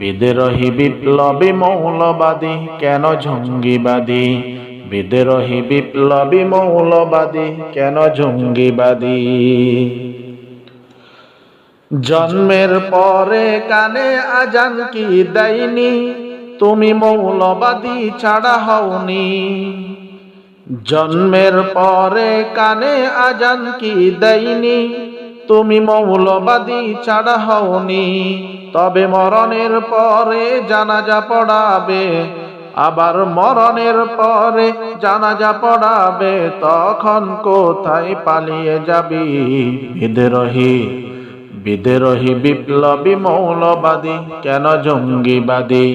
বিদ্রোহী বিপ্লবী মৌলবাদী, কেন জঙ্গিবাদী? বিদ্রোহী বিপ্লবী মৌলবাদী, কেন জঙ্গিবাদী? জন্মের পরে কানে আজান কি দেয়নি? তুমি মৌলবাদী ছাড়া হওনি। জন্মের পরে কানে আজান কি দেয়নি? তুমি মৌলবাদী ছাড়া হওনি। তবে মরণের পরে জানাজা পড়াবে, আবার মরণের পরে জানাজা পড়াবে, তখন কোথায় পালিয়ে যাবি? বিদ্রোহী বিদ্রোহী বিপ্লবী মৌলবাদী, কেন জঙ্গিবাদী?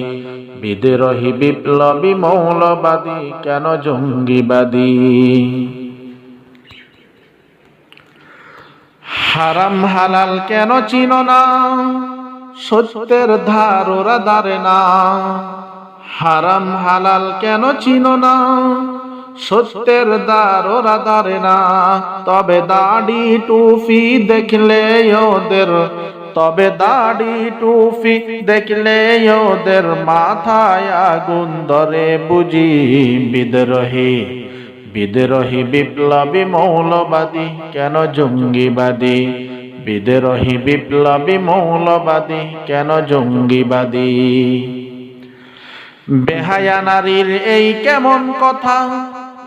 বিদ্রোহী বিপ্লবী মৌলবাদী, কেন জঙ্গিবাদী? হারাম হালাল কেন চিনো না? সত্যের ধার ওরা দাঁড়ে না। হারাম হালাল কেন চিনো না? সত্যের দ্বার ওরা দাঁড়ে না। তবে দাড়ি টুফি দেখলে ওদের, তবে দাড়ি টুফি দেখলে ওদের মাথায় আগুন ধরে বুঝি বিদ্রোহী। বিদ্রোহী বিপ্লবী মৌলবাদী, কেন জঙ্গিবাদী? বিদ্রোহী বিপ্লবী মৌলবাদী, কেন জঙ্গিবাদী? বেহায়া নারীর এই কেমন কথা?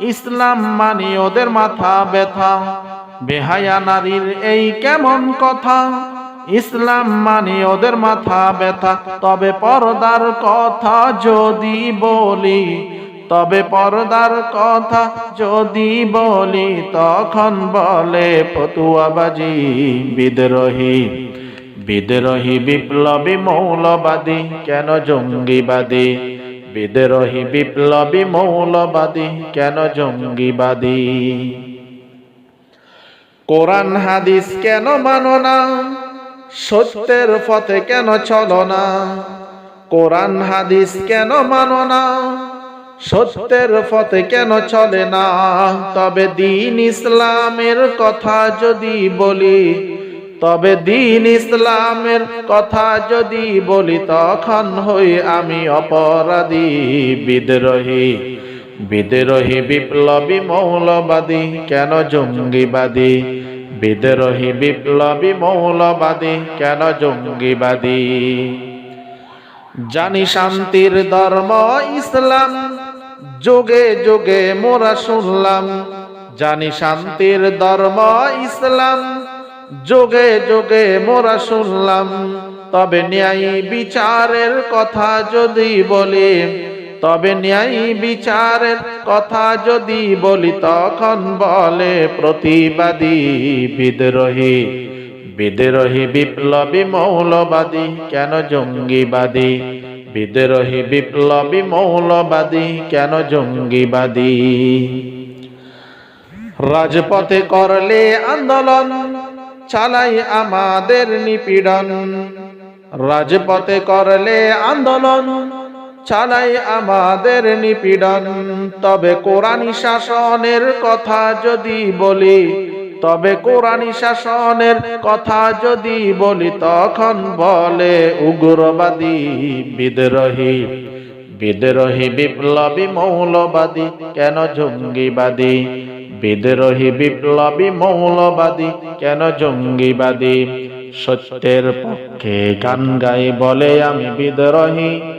ইসলাম মানি ওদের মাথা ব্যথা। বেহায়া নারীর এই কেমন কথা? ইসলাম মানি ওদের মাথা ব্যথা। তবে পর্দার কথা যদি বলি তবে পর্দার কথা যদি বলি, তখন বলে পতুয়াবাজি বিদ্রোহী বিদ্রোহী বিপ্লবী মৌলবাদী, কেন জঙ্গিবাদী, বিদ্রোহী বিপ্লবী মৌলবাদী, কেন জঙ্গিবাদী? কোরআন হাদিস কেন মানো না? সত্যের পথে কেন চলো না? কোরআন হাদিস কেন মানো না? সত্যের পথে কেন চলে না? তবে দিন ইসলামের কথা যদি বলি, তবে দিন ইসলামের কথা যদি বলি, তখন হই আমি অপরাধী, বিদ্রোহী। বিদ্রোহী বিপ্লবী মৌলবাদী, কেন জঙ্গিবাদী? বিদ্রোহী বিপ্লবী মৌলবাদী, কেন জঙ্গিবাদী? জানি শান্তির ধর্ম ইসলাম যোগে যোগে মোরা শুনলাম, জানি শান্তির ধর্ম ইসলাম। যোগে যোগে মোরা শুনলাম, তবে ন্যায় বিচারের কথা যদি বলি, তবে ন্যায় বিচারের কথা যদি বলি, তখন বলে প্রতিবাদী বিদ্রোহী। বিদ্রোহী বিপ্লবী মৌলবাদী, কেন জঙ্গিবাদী? বিদ্রোহী বিপ্লবী মৌলবাদী, কেন জঙ্গিবাদী? রাজপথে করলে আন্দোলন, চালাই আমাদের নিপীড়ন। রাজপথে করলে আন্দোলন, চালাই আমাদের নিপীড়ন। তবে কোরআনী শাসনের কথা যদি বলি তবে কোরআনী শাসনের কথা যদি বলি, তখন বলে উগ্রবাদী, বিদ্রোহী। বিদ্রোহী বিপ্লবী, মৌলবাদী, কেন জঙ্গিবাদী? বিদ্রোহী বিপ্লবী, মৌলবাদী, কেন জঙ্গিবাদী? সত্যের পক্ষে গান গাই বলে আমি বিদ্রোহী।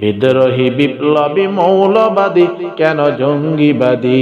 বিদ্রোহী বিপ্লবী মৌলবাদী কেন জঙ্গিবাদী?